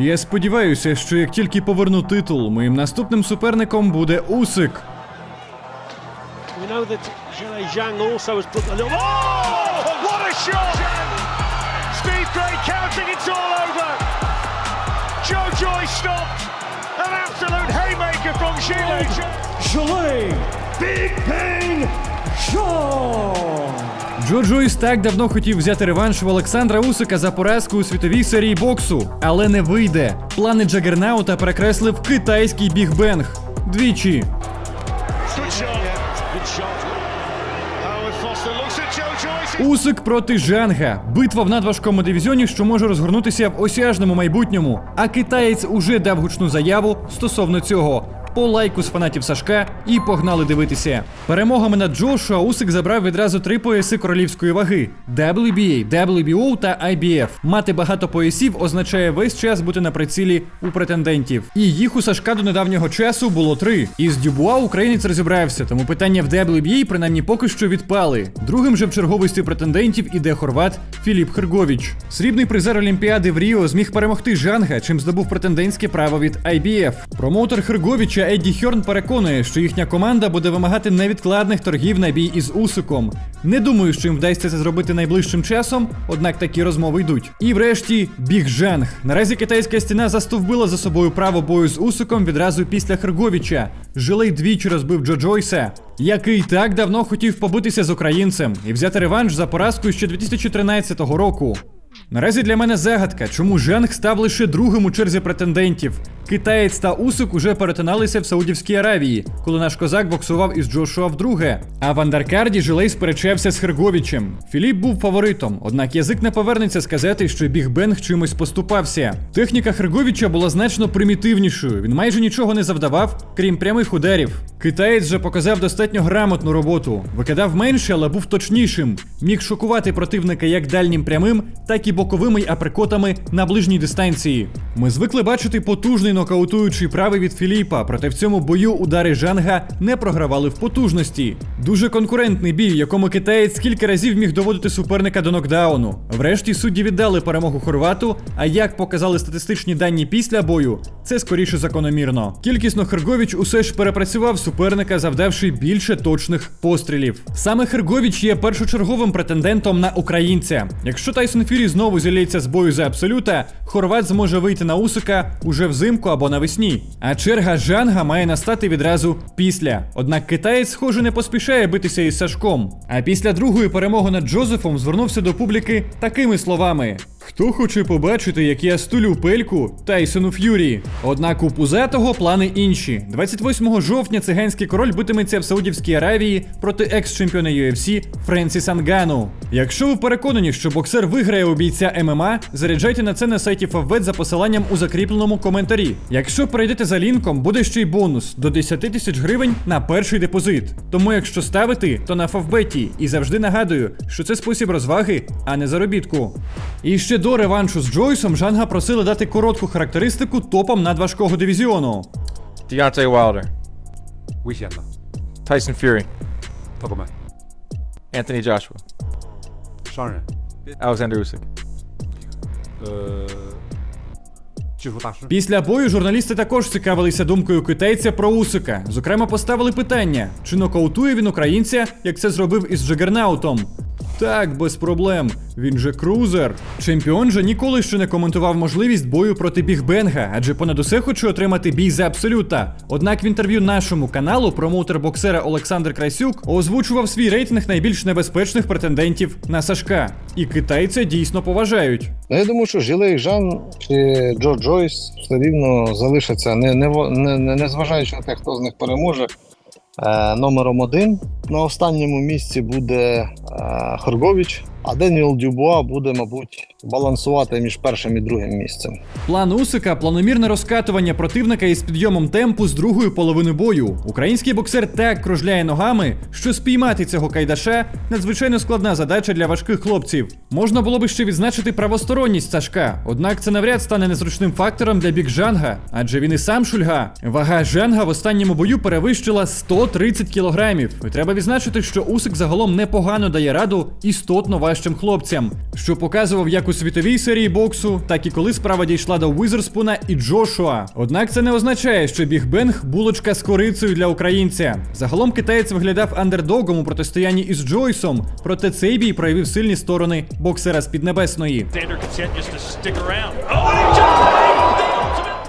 Я сподіваюся, що як тільки поверну титул, моїм наступним суперником буде Усик. Oh! An absolute haymaker from Бig Пен Шоу! Джо Джойс так давно хотів взяти реванш в Олександра Усика за поразку у світовій серії боксу, але не вийде. Плани Джагернаута перекреслив китайський бігбенг. Двічі. Усик проти Жанга. Битва в надважкому дивізіоні, що може розгорнутися в осяжному майбутньому. А китаєць уже дав гучну заяву стосовно цього. По лайку з фанатів Сашка і погнали дивитися. Перемогами над Джошуа Усик забрав відразу три пояси королівської ваги: WBA, WBO та IBF. Мати багато поясів означає весь час бути на прицілі у претендентів. І їх у Сашка до недавнього часу було три. Із Дюбуа українець розібрався, тому питання в WBA принаймні поки що відпали. Другим же в черговості претендентів іде хорват Філіп Херговіч. Срібний призер Олімпіади в Ріо зміг перемогти Жанга, чим здобув претендентське право від IBF. Промоутер Херговіча Едді Хьорн переконує, що їхня команда буде вимагати невідкладних торгів на бій із Усиком. Не думаю, що їм вдасться це зробити найближчим часом, однак такі розмови йдуть. І врешті Біг Жанг. Наразі китайська стіна застовбила за собою право бою з Усиком відразу після Херговіча. Жилей двічі розбив Джо Джойса, який так давно хотів побитися з українцем і взяти реванш за поразку ще 2013 року. Наразі для мене загадка, чому Женг став лише другим у черзі претендентів. Китаєць та Усик уже перетиналися в Саудівській Аравії, коли наш козак боксував із Джошуа вдруге. А в андеркарді Жилей сперечався з Херговічем. Філіп був фаворитом, однак язик не повернеться сказати, що Біг Бенг чимось поступався. Техніка Херговіча була значно примітивнішою. Він майже нічого не завдавав, крім прямих ударів. Китаєць же показав достатньо грамотну роботу. Викидав менше, але був точнішим. Міг шокувати противника як дальнім прямим, так і боковими априкотами на ближній дистанції. Ми звикли бачити потужний нокаутуючий правий від Філіпа, проте в цьому бою удари Жанга не програвали в потужності. Дуже конкурентний бій, в якому китаєць кілька разів міг доводити суперника до нокдауну. Врешті судді віддали перемогу хорвату. А як показали статистичні дані після бою, це скоріше закономірно. Кількісно Херговіч усе ж перепрацював суперника, завдавши більше точних пострілів. Саме Херговіч є першочерговим претендентом на українця. Якщо Тайсон Фюрі знову зілється з бою за абсолюта, хорват зможе вийти на Усика уже взимку або навесні. А черга Жанга має настати відразу після. Однак китаєць, схоже, не поспішає битися із Сашком. А після другої перемоги над Джозефом звернувся до публіки такими словами. Хто хоче побачити, як я стулю пельку Тайсону Ф'юрі? Однак у Пузатого плани інші. 28 жовтня циганський король битиметься в Саудівській Аравії проти екс-чемпіона UFC Френсіса Нгану. Якщо ви переконані, що боксер виграє у бійця ММА, заряджайте на це на сайті Фавбет за посиланням у закріпленому коментарі. Якщо перейдете за лінком, буде ще й бонус до 10 тисяч гривень на перший депозит. Тому якщо ставити, то на Фавбеті. І завжди нагадую, що це спосіб розваги, а не заробітку. І ще до реваншу з Джойсом Жанга просили дати коротку характеристику топам надважкого дивізіону. Deontay Wilder, 危险的， Tyson Fury, 朋友们， Anthony Joshua, 商人， Alexander Usyk. 呃，技术大师， Після бою журналісти також цікавилися думкою китайця про Усика. Зокрема, поставили питання, чи нокаутує він українця, як це зробив із Джагернаутом. Так, без проблем. Він же крузер. Чемпіон же ніколи ще не коментував можливість бою проти Бігбенга, адже понад усе хоче отримати бій за абсолюта. Однак в інтерв'ю нашому каналу промоутер боксера Олександр Красюк озвучував свій рейтинг найбільш небезпечних претендентів на Сашка. І китайця дійсно поважають. Я думаю, що Жилей Жан чи Джо Джойс все рівно залишаться, не, не, не, не зважаючи на те, хто з них переможе. Е, номером один. На останньому місці буде е, Хорговіч, а Деніел Дюбуа буде, мабуть, балансувати між першим і другим місцем. План Усика планомірне розкатування противника із підйомом темпу з другої половини бою. Український боксер так кружляє ногами, що спіймати цього кайдаша надзвичайно складна задача для важких хлопців. Можна було би ще відзначити правосторонність Сашка, однак це навряд стане незручним фактором для бік Жанга, адже він і сам шульга. Вага Жанга в останньому бою перевищила 130 кілограмів. І треба відзначити, що Усик загалом непогано дає раду істотно важче найважчим хлопцям, що показував як у світовій серії боксу, так і коли справа дійшла до Уизерспуна і Джошуа. Однак це не означає, що Біг Бенг булочка з корицею для українця. Загалом китаєць виглядав андердогом у протистоянні із Джойсом, проте цей бій проявив сильні сторони боксера з Піднебесної.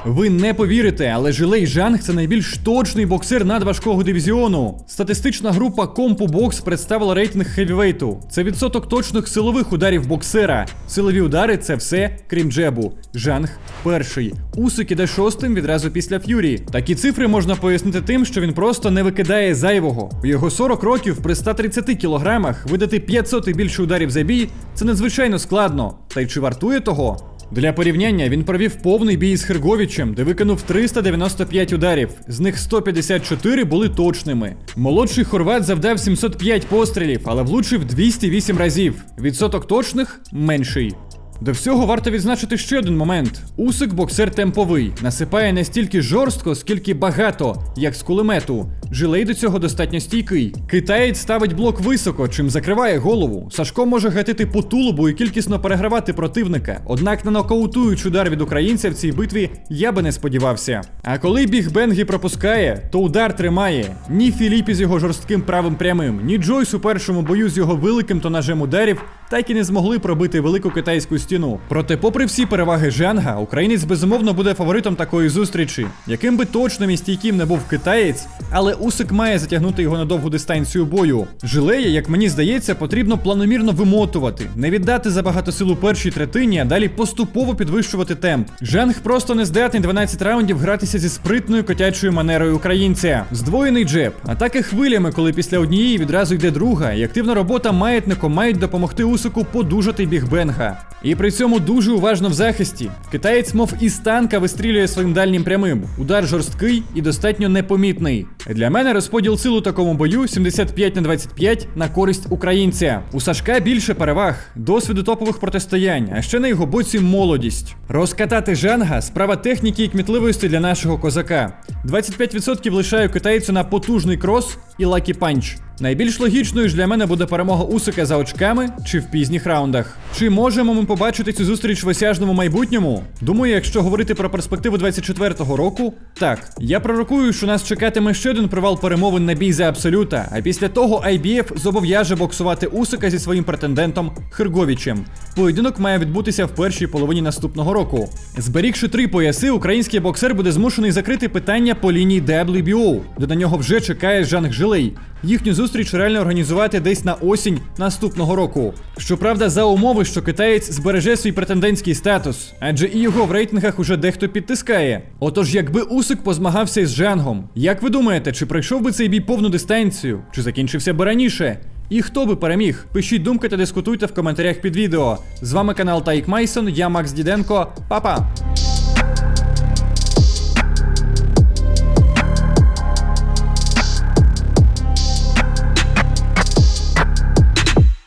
Ви не повірите, але Жилей Жанг це найбільш точний боксер надважкого дивізіону. Статистична група CompuBox представила рейтинг хевівейту. Це відсоток точних силових ударів боксера. Силові удари це все, крім джебу. Жанг перший. Усик іде шостим відразу після Ф'юрі. Такі цифри можна пояснити тим, що він просто не викидає зайвого. У його 40 років при 130 кілограмах видати 500 і більше ударів за бій це надзвичайно складно. Та й чи вартує того? Для порівняння він провів повний бій з Херговічем, де виконав 395 ударів. З них 154 були точними. Молодший хорват завдав 705 пострілів, але влучив 208 разів. Відсоток точних менший. До всього варто відзначити ще один момент: Усик боксер темповий, насипає не стільки жорстко, скільки багато, як з кулемету. Жилей до цього достатньо стійкий. Китаєць ставить блок високо, чим закриває голову. Сашко може гатити по тулубу і кількісно перегравати противника. Однак на нокаутуючий удар від українця в цій битві я би не сподівався. А коли біг Бенгі пропускає, то удар тримає. Ні Філіп із його жорстким правим прямим, ні Джойс у першому бою з його великим тонажем ударів так і не змогли пробити велику китайську стіну. Проте, попри всі переваги Жанга, українець безумовно буде фаворитом такої зустрічі. Яким би точним і стійким не був китаєць, але Усик має затягнути його на довгу дистанцію бою. Жилея, як мені здається, потрібно планомірно вимотувати, не віддати забагато сил у першій третині, а далі поступово підвищувати темп. Жанг просто не здатний 12 раундів гратися зі спритною котячою манерою українця. Здвоєний джеб, атаки хвилями, коли після однієї відразу йде друга, і активна робота маятником мають допомогти Усику подужати бігбенга. І при цьому дуже уважно в захисті. Китаєць, мов із танка, вистрілює своїм дальнім прямим. Удар жорсткий і достатньо непомітний. Для мене розподіл сил у такому бою 75 на 25 на користь українця. У Сашка більше переваг, досвіду топових протистоянь, а ще на його боці молодість. Розкатати жанга справа техніки і кмітливості для нашого козака. 25% лишаю китайцю на потужний крос і лакі панч. Найбільш логічною ж для мене буде перемога Усика за очками чи в пізніх раундах. Чи можемо ми побачити цю зустріч в осяжному майбутньому? Думаю, якщо говорити про перспективу 24-го року, так. Я пророкую, що нас чекатиме ще один провал перемовин на бій за абсолюта, а після того IBF зобов'яже боксувати Усика зі своїм претендентом Хирговічем. Поєдинок має відбутися в першій половині наступного року. Зберігши три пояси, український боксер буде змушений закрити питання по лінії WBO, де на нього вже чекає Жанг Жилей. Їхню зустріч реально організувати десь на осінь наступного року. Щоправда, за умови, що китаєць збереже свій претендентський статус, адже і його в рейтингах уже дехто підтискає. Отож, якби Усик позмагався із Жангом, як ви думаєте, чи пройшов би цей бій повну дистанцію, чи закінчився би раніше? І хто би переміг? Пишіть думки та дискутуйте в коментарях під відео. З вами канал Тайк Майсон, я Макс Діденко. Па-па!